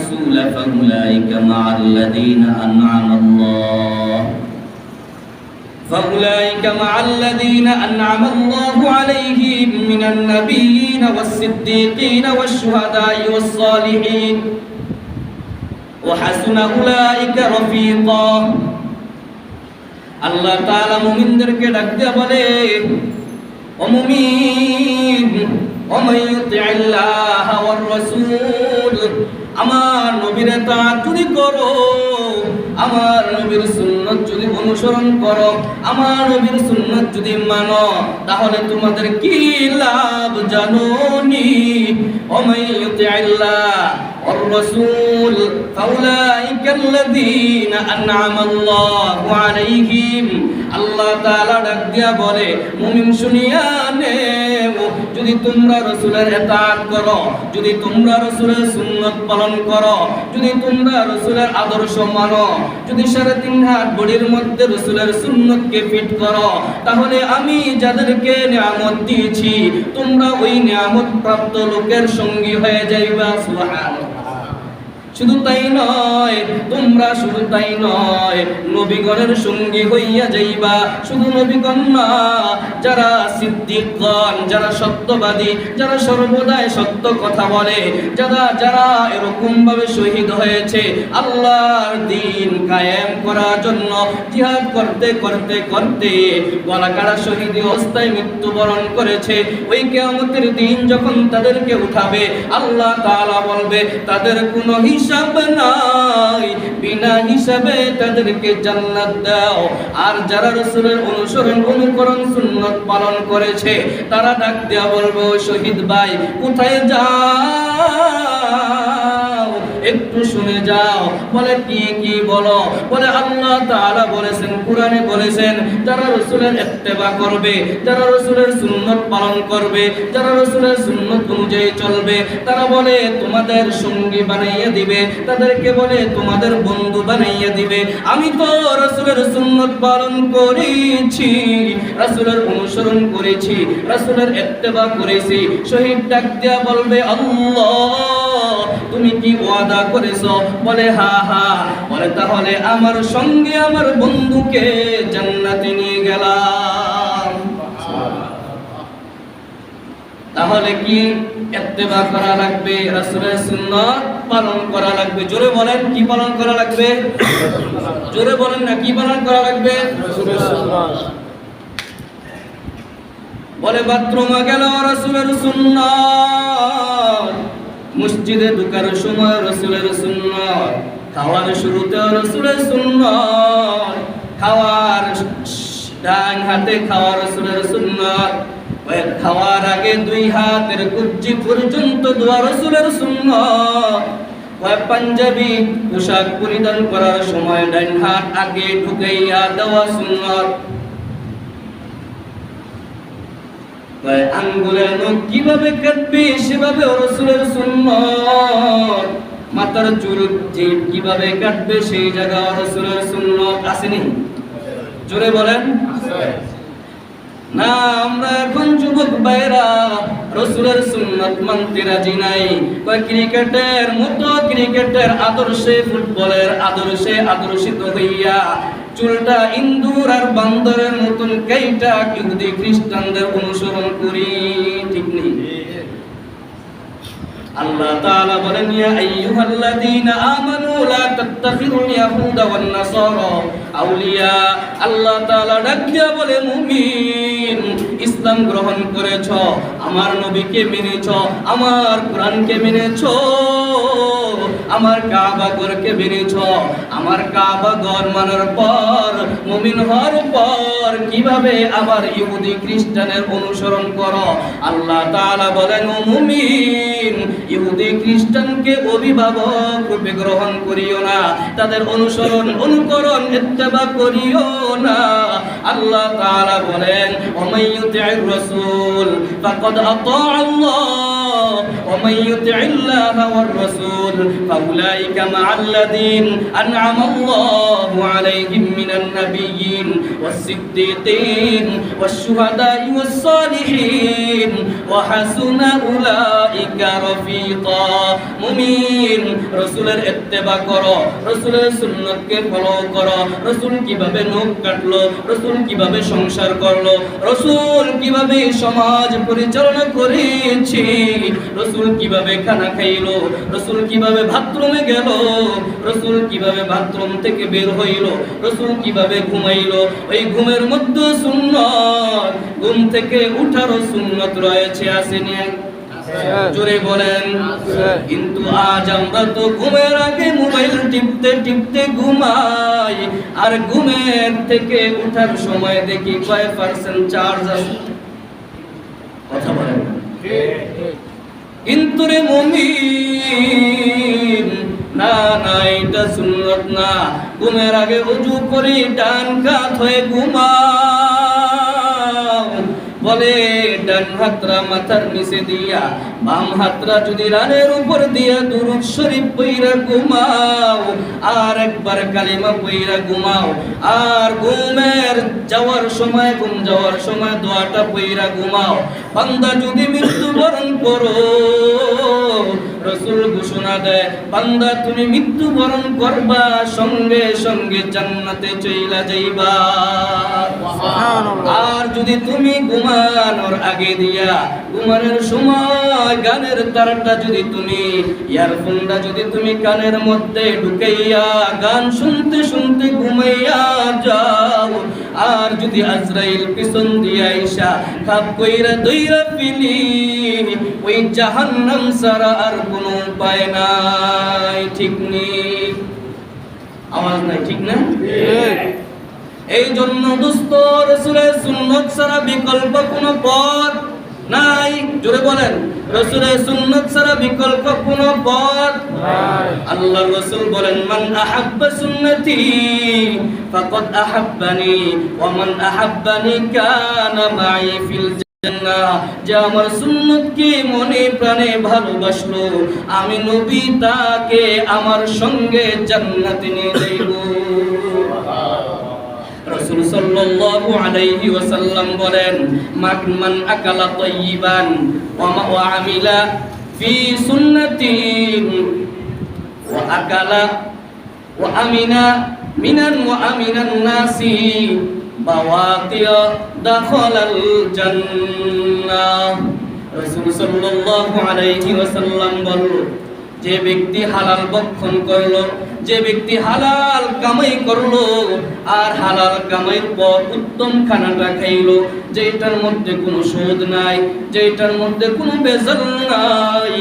الرسول فأولئك مع الذين أنعم الله فأولئك مع الذين أنعم الله عليهم من النبيين والصديقين والشهداء والصالحين وحسن أولئك رفيقا আল্লাহ তাআলা মুমিনদেরকে ডাক দিয়ে বলে ও মুমিন ও মাইয়ুতিল্লাহ ওয়ার রাসূল আমার নবীর তা চুরি করো, আমার নবীর সুন্নত যদি অনুসরণ করো, আমার নবীর সুন্নত যদি মানো, তাহলে তোমাদের কি লাভ জানোনি? ও মাইয়ুতিল্লাহ والرسول فأولئك الذين أنعم الله عليهم আল্লাহ তাআলা ডাক দিয়া বলে মুমিন শুনিয়া নেও যদি তোমরা রসুলের এতাত করো যদি তোমরা রসুলের সুন্নত পালন করো যদি তোমরা রসুলের আদর্শ মানো যদি সাড়ে তিন হাত বডির মধ্যে রসুলের সুন্নতকে ফিট করো তাহলে আমি যাদেরকে নিয়ামত দিয়েছি তোমরা ওই নিয়ামত প্রাপ্ত লোকের সঙ্গী হয়ে যাইবা সুবহানাল্লাহ শুধু তাই নয়, তোমরা শুধু তাই নয়, নবীগণের সঙ্গী হইয়া যাইবা। শুধু নবীগণ না, যারা সিদ্দিকগণ, যারা সত্যবাদী, যারা সর্বদাই সত্য কথা বলে, যারা যারা এরকম ভাবে শহীদ হয়েছে, আল্লাহর দিন কায়েম করার জন্য জিহাদ করতে করতে করতে গলাকাড়া শহীদ অবস্থায় মৃত্যুবরণ করেছে। ওই কেয়ামতের দিন যখন তাদেরকে উঠাবে, আল্লাহ তাআলা বলবে, তাদের কোনো হিসাব নাই বিনা হিসাবে তাদেরকে জান্নাত দাও। আর যারা রসুলের অনুসরণ অনুকরণ সুন্নত পালন করেছে, তারা ডাক দেওয়া বলব, শহীদ ভাই, কোথায় যাও একটু শুনে যাও। বলে, কি কি বলো? বলে, আল্লাহ তাআলা বলেছেন, কোরআনে বলেছেন, যারা রসুলের ইত্তেবা করবে, যারা রসুলের সুন্নত পালন করবে, যারা রসুলের সুন্নত অনুযায়ী চলবে, তারা বলে, তোমাদের সঙ্গী বানাইয়া দিবে, তাদেরকে বলে, তোমাদের বন্ধু বানাইয়া দিবে। আমি তো রসুলের সুন্নত পালন করেছি, রসুলের অনুসরণ করেছি, রসুলের ইত্তেবা করেছি। শহীদ ডাক দিয়া বলবে, আল্লাহ তুমি কি ওয়াদা করেছ? বলে, হা হা। বলে, তাহলে আমার সঙ্গে আমার বন্ধুকে জান্নাতে নিয়ে গেলাম। তাহলে কি ইত্তেবা করা লাগবে? রাসূলের সুন্নাত পালন করা লাগবে? জোরে বলেন, কি পালন করা লাগবে? জোরে বলেন না, কি পালন করা লাগবে? বলে, বাথরুমে গেল রাসূলের সুন্নাত। মসজিদে ঢুকার সময় রসুলের সুন্নত, খাওয়ার শুরুতে রসুলের সুন্নত, খাওয়ার ডান হাতে খাওয়ার রসুলের সুন্নত খাওয়ার আগে দুই হাতের কুজ্জি পর্যন্ত দোয়া রসুলের সুন্নত পাঞ্জাবি পোশাক পরিধান করার সময় ডান হাত আগে ঢুকাইয়া দেওয়া সুন্নত। আঙ্গুলের নখ কীভাবে কাটবে, সেভাবে রসুলের সুন্নত। চুল কীভাবে কাটবে, সেই জায়গা রসুলের সুন্নত। আসেনি? জোরে বলেন। না, আমরা এখন যুবক বাইরা রসুলের সুন্নত মানতে রাজি নাই। ক্রিকেটের মতো, ক্রিকেটের আদর্শে, ফুটবলের আদর্শে আদর্শিত হইয়া চুলটা ইন্দুর আর বান্দরের মতন কেইটা ইহুদি খ্রিস্টানদের অনুসরণ করি, ঠিক নেই। আল্লাহ তাআলা বলেন, ইয়া আইয়ুহাল্লাযীনা আমানু লা তাত্তাখিযুল ইয়াহুদা ওয়ান নাসারা আউলিয়া। আল্লাহ তাআলা ডাকিয়া বলে, মুমিন। ইসলাম গ্রহণ করেছ, আমার নবীকে মেনেছ, আমার কোরআনকে মেনেছ, আমার কাবা ঘরকে মেনেছ, আমার কাবা ঘর মানার পর, মুমিন হওয়ার পর কীভাবে আবার ইহুদি খ্রিস্টানের অনুসরণ করো? আল্লাহ তালা বলেন, ও মুমিন! ইহুদি খ্রিস্টানকে অভিভাবক রূপে গ্রহণ করিও না। তাদের অনুসরণ, অনুকরণ, ইত্তেবা করিও না। আল্লাহ তাআলা বলেন ওমাইয়ুতির রাসূল, ফাকাদ আতা আল্লাহ। ومن يطع الله والرسول فأولئك مع الذين أنعم الله عليهم من النبيين والصديقين والشهداء والصالحين وحسن أولئك رفيقا মুমিন রসুলের ইত্তেবা করো রসুলের সুন্নতকে ফলো করো রসুল কিভাবে নখ কাটলো রসুল কিভাবে সংসার করলো রসুল কিভাবে সমাজ পরিচালনা করেছে রসুল কীভাবে খানা খাইলো? রসুল কীভাবে বাথরুমে গেল? রসুল কীভাবে বাথরুম থেকে বের হইল? রসুল কীভাবে ঘুমাইলো? ওই ঘুমের মধ্যে সুন্নত। ঘুম থেকে উঠারও সুন্নত রয়েছে আসেনি? জোরে বলেন। কিন্তু আজ আমরা তো ঘুমের আগে মোবাইল টিপতে টিপতে ঘুমাই। আর ঘুমের থেকে উঠার সময় দেখি কয় পার্সেন্ট চার্জ আছে? কথা বলেন। কিন্তু রে মমিন। না না, এটা সুন্নত না। ঘুমের আগে উজু করে ডান কাত হয়ে ঘুমা বলে ডান হাতরা মাথার নিচে দিয়া বাম হাতরা যদি রানের উপর দিয়া দুরুদ শরীফ ঘুমাও, আর একবার কালিমা ঘুমাও, আর ঘুমের যাওয়ার সময়, ঘুম যাওয়ার সময় দোয়াটা ঘুমাও। বান্দা যদি মৃত্যুবরণ করো, রসুল ঘোষণা দেয়, বান্দা তুমি মৃত্যুবরণ করবা, সঙ্গে সঙ্গে জান্নাতে চইলা যাইবা। যদি তুমি ঘুমানোর আগে দিয়া ঘুমানোর সময় গানের তারটা যদি তুমি, ইয়ারফোনটা যদি তুমি কানের মধ্যে ঢুকাইয়া গান শুনতে শুনতে ঘুমাইয়া যাও, আর যদি আজরাইল পিছন দিয়া আইসা খাপ কইরা দইরা পিলি ওই জাহান্নাম সারা আর কোনো উপায় নাই, ঠিক নেই? আওয়াজ নাই, ঠিক না? এই জন্য দুস্থ রসুলের সুন্নত ছাড়া বিকল্প কোনো পথ নাই। জোরে বলেন, রসুলের সুন্নত ছাড়া বিকল্প কোনো পথ আল্লাহ রসুল বলেন, মান আহাব্বা সুন্নতি ফাকাদ আহাব্বানি ওয়া মান আহাব্বানি কানা মাই ফিল যে আমার সুন্নতকে মনে প্রাণে ভালোবাসলো, আমি নবী তাকে আমার সঙ্গে জান্নাতে নিয়ে যাইব। সাল্লাল্লাহু আলাইহি ওয়াসাল্লাম বলেন মান মান আকালা তাইয়িবান ওয়া আমিলা ফি সুন্নতি ওয়া আকালা ওয়া আমিনা মিনান ওয়া আমিনান নাসি বাওয়াতিয়া দাখালাল জান্নাহ। রাসূল সাল্লাল্লাহু আলাইহি ওয়াসাল্লাম বলল যে ব্যক্তি হালাল বক্ষণ করল, যে ব্যক্তি হালাল কামাই করল, আর হালাল কামাইয়ের পর উত্তম খানাটা খাইলো যেটার মধ্যে কোনো সুদ নাই যেটার মধ্যে কোনো বেজাল নাই।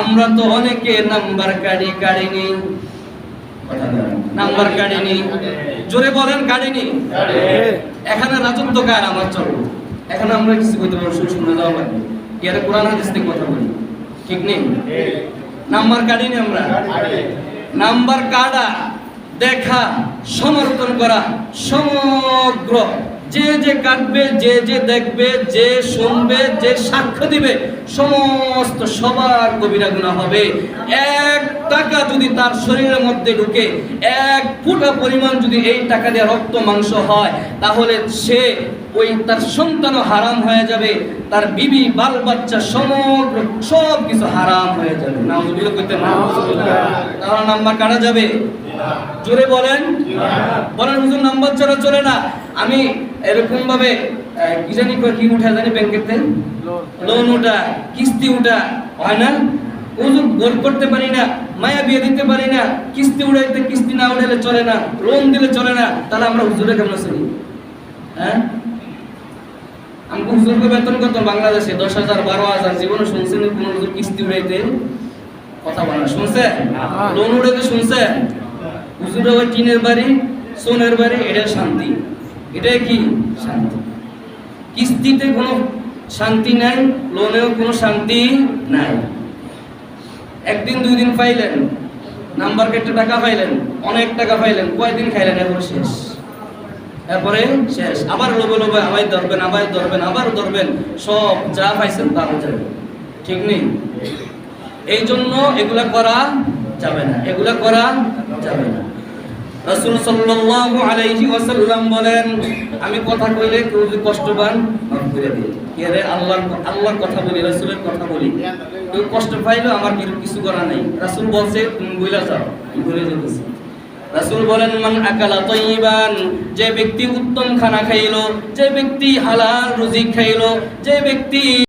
আমরা তো অনেকে নাম্বার কাড়ি কাড়িনি নাম্বার কাড়িনি জোরে বলেন কাড়িনি এখানে রাজত্ব কার আমার চলো এখানে আমরা কিছু কইতে পারব শুনে যাওয়া লাগবে। এর কোরআন হাদিস থেকে কথা বলি? ঠিক নেই? নাম্বার কাটিনি আমরা। নাম্বার কাটা দেখা সমর্থন করা সমগ্র যে যে কাটবে যে যে দেখবে যে শুনবে যে সাক্ষ্য দিবে সমস্ত সবার কবিরা গুণা হবে। এক টাকা যদি তার শরীরের মধ্যে ঢুকে এক ফুটা পরিমাণ যদি এই টাকা দিয়ে রক্ত মাংস হয় তাহলে সে ওই তার সন্তানও হারাম হয়ে যাবে তার বিবি বাল বাচ্চা সমগ্র সব কিছু হারাম হয়ে যাবে। না। তাহলে নাম্বার কাটা যাবে? জোরে বলেন? বলেন হুজুর নাম্বার ছাড়া চলে না। আমি এরকম ভাবে কি জানি কি উঠা জানি ব্যাংকেতে লোন উঠা কিস্তি উঠা হয় না? হুজুর গোল করতে পারি না মায়া বিয়ে দিতে পারি না কিস্তি উড়াইতে কিস্তি না উঠাইলে চলে না লোন দিলে চলে না তাহলে আমরা হুজুরে কেমন আছি হ্যাঁ? আমি হুজুরকে বেতন কত বাংলাদেশে দশ হাজার বারো হাজার জীবনে শুনছেন কোন হুজুর কিস্তি উড়াইতে? কথা বলে না শুনছে? লোন উড়াইতে শুনছে? হুজুরে ওই টিনের বাড়ি সোনের বাড়ি এটা শান্তি। এটাই কি? শান্তি। কিস্তিতে কোনো শান্তি নাই, লোনেও কোনো শান্তি নাই। একদিন দুই দিন পাইলেন, নাম্বার কেটে টাকা পাইলেন, অনেক টাকা পাইলেন কয়েকদিন খাইলেন, এখন শেষ। তারপরে শেষ। আবার লোবে লোবে আবার ধরবেন আবার ধরবেন আবার ধরবেন, সব যা পাইছেন তা যাবে ঠিক নেই? এই জন্য এগুলা করা যাবে না, এগুলা করা যাবে না। রাসূল সাল্লাল্লাহু আলাইহি ওয়াসাল্লাম বলেন, আমি কথা কইলে কেউ যদি কষ্ট পান, মাফ করে রে? আল্লাহর কথা বলি, রাসূলের কথা বলি। কেউ কষ্ট পাইলো, আমার কিছু- কিছু করা নাই। রাসূল বলছে, তুমি বইলা যাও রাসূল বলেন, মান আকালা তাইয়িবান যে ব্যক্তি উত্তম খানা খাইলো, যে ব্যক্তি হালাল রুজি খাইলো, যে ব্যক্তি